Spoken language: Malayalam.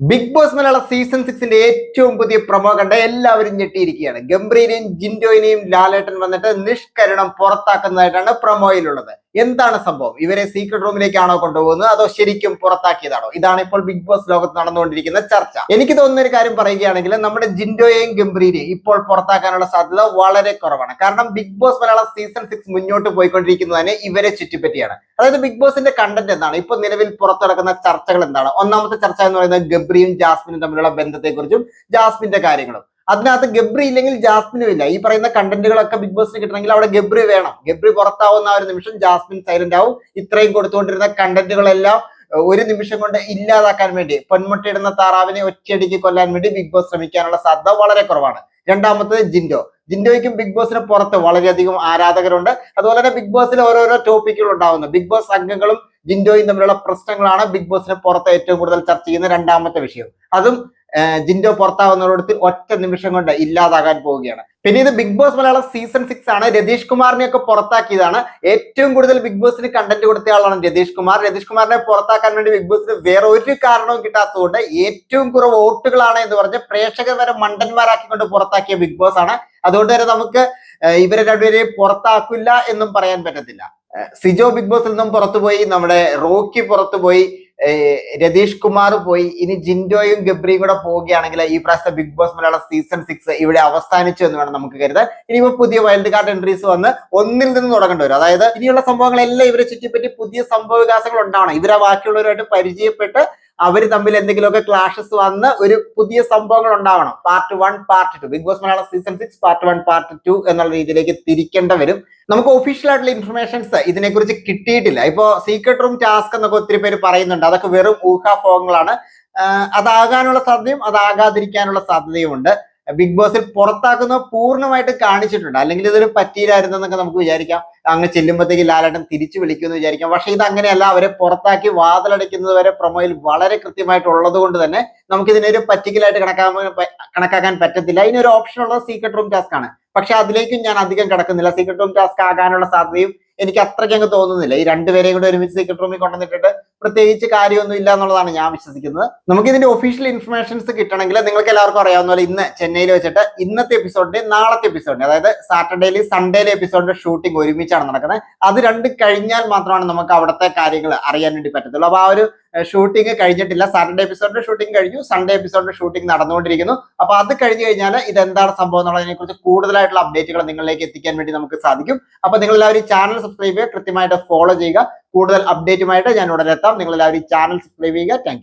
ബിഗ് ബോസ് മലയാള സീസൺ സിക്സിന്റെ ഏറ്റവും പുതിയ പ്രൊമോ കണ്ട എല്ലാവരും ഞെട്ടിയിരിക്കുകയാണ്. ഗംഭീരയും ജിൻഡോയിനെയും ലാലേട്ടൻ വന്നിട്ട് നിഷ്കരണം പുറത്താക്കുന്നതായിട്ടാണ് പ്രൊമോയിലുള്ളത് എന്താണ് സംഭവം? ഇവരെ സീക്രട്ട് റൂമിലേക്കാണോ കൊണ്ടുപോകുന്നത്? അതോ ശരിക്കും പുറത്താക്കിയതാണോ? ഇതാണ് ഇപ്പോൾ ബിഗ് ബോസ് ലോകത്ത് നടന്നുകൊണ്ടിരിക്കുന്ന ചർച്ച. എനിക്ക് തോന്നുന്ന ഒരു കാര്യം പറയുകയാണെങ്കിൽ നമ്മുടെ ജിൻഡോയെയും ഗംഭീരെയും ഇപ്പോൾ പുറത്താക്കാനുള്ള സാധ്യത വളരെ കുറവാണ്. കാരണം Big Boss Malayalam season six മുന്നോട്ട് പോയിക്കൊണ്ടിരിക്കുന്നത് തന്നെ ഇവരെ ചുറ്റിപ്പറ്റിയാണ്. അതായത് ബിഗ് ബോസിന്റെ കണ്ടന്റ് എന്താണ്? ഇപ്പൊ നിലവിൽ പുറത്തിറക്കുന്ന ചർച്ചകൾ എന്താണ്? ഒന്നാമത്തെ ചർച്ച എന്ന് പറയുന്നത് ഗബ്രിയും ജാസ്മിനും തമ്മിലുള്ള ബന്ധത്തെക്കുറിച്ചും ജാസ്മിന്റെ കാര്യങ്ങളും. അതിനകത്ത് ഗബ്രി ഇല്ലെങ്കിൽ ജാസ്മിനും ഇല്ല. ഈ പറയുന്ന കണ്ടന്റുകളൊക്കെ ബിഗ് ബോസിന് കിട്ടണമെങ്കിൽ അവിടെ ഗബ്രി വേണം. ഗബ്രി പുറത്താവുന്ന ഒരു നിമിഷം ജാസ്മിൻ സൈലന്റ് ആവും. ഇത്രയും കൊടുത്തുകൊണ്ടിരുന്ന കണ്ടന്റുകളെല്ലാം ഒരു നിമിഷം കൊണ്ട് ഇല്ലാതാക്കാൻ വേണ്ടി പൊന്മുട്ടയിടുന്ന താറാവിനെ ഒറ്റയടിക്ക് കൊല്ലാൻ വേണ്ടി ബിഗ് ബോസ് ശ്രമിക്കാനുള്ള സാധ്യത വളരെ കുറവാണ്. രണ്ടാമത്തത് ജിൻഡോ. ജിൻഡോയ്ക്കും ബിഗ് ബോസിന് പുറത്ത് വളരെയധികം ആരാധകരുണ്ട്. അതുപോലെ തന്നെ ബിഗ് ബോസിൽ ഓരോരോ ടോപ്പിക്കുകൾ ഉണ്ടാവുന്നു. ബിഗ് ബോസ് അംഗങ്ങളും ജിൻഡോയും തമ്മിലുള്ള പ്രശ്നങ്ങളാണ് ബിഗ് ബോസിന് പുറത്ത് ഏറ്റവും കൂടുതൽ ചർച്ച ചെയ്യുന്ന രണ്ടാമത്തെ വിഷയം. അതും ജിൻഡോ പുറത്താവുന്നതോടൊത്ത് ഒറ്റ നിമിഷം കൊണ്ട് ഇല്ലാതാകാൻ പോവുകയാണ്. പിന്നെ ഇത് Big Boss Malayalam season six ആണ്. രതീഷ് കുമാറിനെ ഒക്കെ പുറത്താക്കിയതാണ്. ഏറ്റവും കൂടുതൽ ബിഗ് ബോസിന് കണ്ടന്റ് കൊടുത്ത ആളാണ് രതീഷ് കുമാർ. രതീഷ് കുമാറിനെ പുറത്താക്കാൻ വേണ്ടി ബിഗ് ബോസിന് വേറെ ഒരു കാരണവും കിട്ടാത്തതുകൊണ്ട് ഏറ്റവും കുറവ് വോട്ടുകളാണ് എന്ന് പറഞ്ഞ് പ്രേക്ഷകർ വരെ മണ്ടന്മാരാക്കിക്കൊണ്ട് പുറത്താക്കിയ ബിഗ് ബോസ് ആണ്. അതുകൊണ്ട് തന്നെ നമുക്ക് ഇവരെ രണ്ടുപേരെയും പുറത്താക്കില്ല എന്നും പറയാൻ പറ്റത്തില്ല. സിജോ ബിഗ് ബോസിൽ നിന്നും പുറത്തുപോയി. നമ്മുടെ റോക്കി പുറത്തുപോയി. രതീഷ് കുമാർ പോയി. ഇനി ജിൻഡോയും ഗബ്രിയും കൂടെ പോവുകയാണെങ്കിൽ ഈ പ്രാവശ്യത്തെ Big Boss Malayalam season six ഇവിടെ അവസാനിച്ചു എന്ന് വേണം നമുക്ക് കരുതാൻ. ഇനിയിപ്പോ പുതിയ വൈൽഡ് കാർഡ് എൻട്രീസ് വന്ന് ഒന്നിൽ നിന്ന് തുടങ്ങേണ്ടി വരും. അതായത് ഇനിയുള്ള സംഭവങ്ങളെല്ലാം ഇവരെ ചുറ്റിപ്പറ്റി പുതിയ സംഭവ വികാസങ്ങൾ ഉണ്ടാവണം. ഇവരെ ബാക്കിയുള്ളവരുമായിട്ട് പരിചയപ്പെട്ട് അവർ തമ്മിൽ എന്തെങ്കിലുമൊക്കെ ക്ലാഷസ് വന്ന് ഒരു പുതിയ സംഭവങ്ങൾ ഉണ്ടാവണം. Part one part two Big Boss Malayalam season six part one part two എന്നുള്ള രീതിയിലേക്ക് തിരിക്കേണ്ടി വരും. നമുക്ക് ഒഫീഷ്യൽ ആയിട്ടുള്ള ഇൻഫർമേഷൻസ് ഇതിനെക്കുറിച്ച് കിട്ടിയിട്ടില്ല. ഇപ്പോ സീക്രട്ട് റൂം ടാസ്ക് എന്നൊക്കെ ഒത്തിരി പേര് പറയുന്നുണ്ട്. അതൊക്കെ വെറും ഊഹാഫോഹങ്ങളാണ് അതാകാനുള്ള സാധ്യതയും അതാകാതിരിക്കാനുള്ള സാധ്യതയും ഉണ്ട് ബിഗ് ബോസിൽ പുറത്താക്കുന്ന പൂർണമായിട്ട് കാണിച്ചിട്ടുണ്ട്. അല്ലെങ്കിൽ ഇതൊരു പറ്റിയില്ലായിരുന്നെന്നൊക്കെ നമുക്ക് വിചാരിക്കാം. അങ്ങ് ചെല്ലുമ്പോഴത്തേക്ക് ലാലേട്ടൻ തിരിച്ചു വിളിക്കുമെന്ന് വിചാരിക്കാം. പക്ഷെ ഇത് അങ്ങനെയല്ല അവരെ പുറത്താക്കി വാതിലടയ്ക്കുന്നത് വരെ പ്രൊമോയിൽ വളരെ കൃത്യമായിട്ടുള്ളത് കൊണ്ട് തന്നെ നമുക്ക് ഇതിനൊരു പറ്റിക്കലായിട്ട് കണക്കാക്കാൻ കണക്കാക്കാൻ പറ്റത്തില്ല. ഇതിനൊരു ഓപ്ഷൻ ഉള്ളത് സീക്രട്ട് റൂം ടാസ്ക് ആണ്. പക്ഷെ അതിലേക്കും ഞാൻ അധികം കിടക്കുന്നില്ല. സീക്രട്ട് റൂം ടാസ്ക് ആകാനുള്ള സാധ്യതയും എനിക്ക് അത്രയ്ക്ക് അങ്ങ് തോന്നുന്നില്ല. ഈ രണ്ടുപേരെയും കൂടെ ഒരുമിച്ച് സീക്രട്ട് റൂമിൽ കൊണ്ടുവന്നിട്ട് പ്രത്യേകിച്ച് കാര്യമൊന്നും ഇല്ല എന്നുള്ളതാണ് ഞാൻ വിശ്വസിക്കുന്നത്. നമുക്ക് ഇതിന്റെ ഒഫീഷ്യൽ ഇൻഫർമേഷൻസ് കിട്ടണമെങ്കിൽ നിങ്ങൾക്ക് എല്ലാവർക്കും അറിയാവുന്ന പോലെ ഇന്ന് ചെന്നൈയിൽ വെച്ചിട്ട് ഇന്നത്തെ എപ്പിസോഡിന്റെ നാളത്തെ എപ്പിസോഡിന്റെ അതായത് സാറ്റർഡേയിലും സൺഡേയിലെ എപ്പിസോഡിന്റെ ഷൂട്ടിംഗ് ഒരുമിച്ചാണ് നടക്കുന്നത്. അത് രണ്ട് കഴിഞ്ഞാൽ മാത്രമാണ് നമുക്ക് അവിടുത്തെ കാര്യങ്ങൾ അറിയാൻ വേണ്ടി പറ്റത്തുള്ളൂ. അപ്പൊ ആ ഒരു ഷൂട്ടിംഗ് കഴിഞ്ഞിട്ടില്ല. സാറ്റർഡേ എപ്പിസോഡിന്റെ ഷൂട്ടിംഗ് കഴിഞ്ഞു. സൺഡേ എപ്പിസോഡിന്റെ ഷൂട്ടിംഗ് നടന്നുകൊണ്ടിരിക്കുന്നു. അപ്പൊ അത് കഴിഞ്ഞു കഴിഞ്ഞാൽ ഇത് എന്താണ് സംഭവം എന്നുള്ളതിനെ കുറിച്ച് കൂടുതലായിട്ടുള്ള അപ്ഡേറ്റുകൾ നിങ്ങളിലേക്ക് എത്തിക്കാൻ വേണ്ടി നമുക്ക് സാധിക്കും. അപ്പൊ നിങ്ങൾ എല്ലാവരും ചാനൽ സബ്സ്ക്രൈബ് ചെയ്യുക കൃത്യമായിട്ട് ഫോളോ ചെയ്യുക. കൂടുതൽ അപ്ഡേറ്റുമായിട്ട് ഞാൻ ഉടനെ എത്താം. നിങ്ങൾ എല്ലാവരും ചാനൽ സബ്സ്ക്രൈബ് ചെയ്യുക. താങ്ക്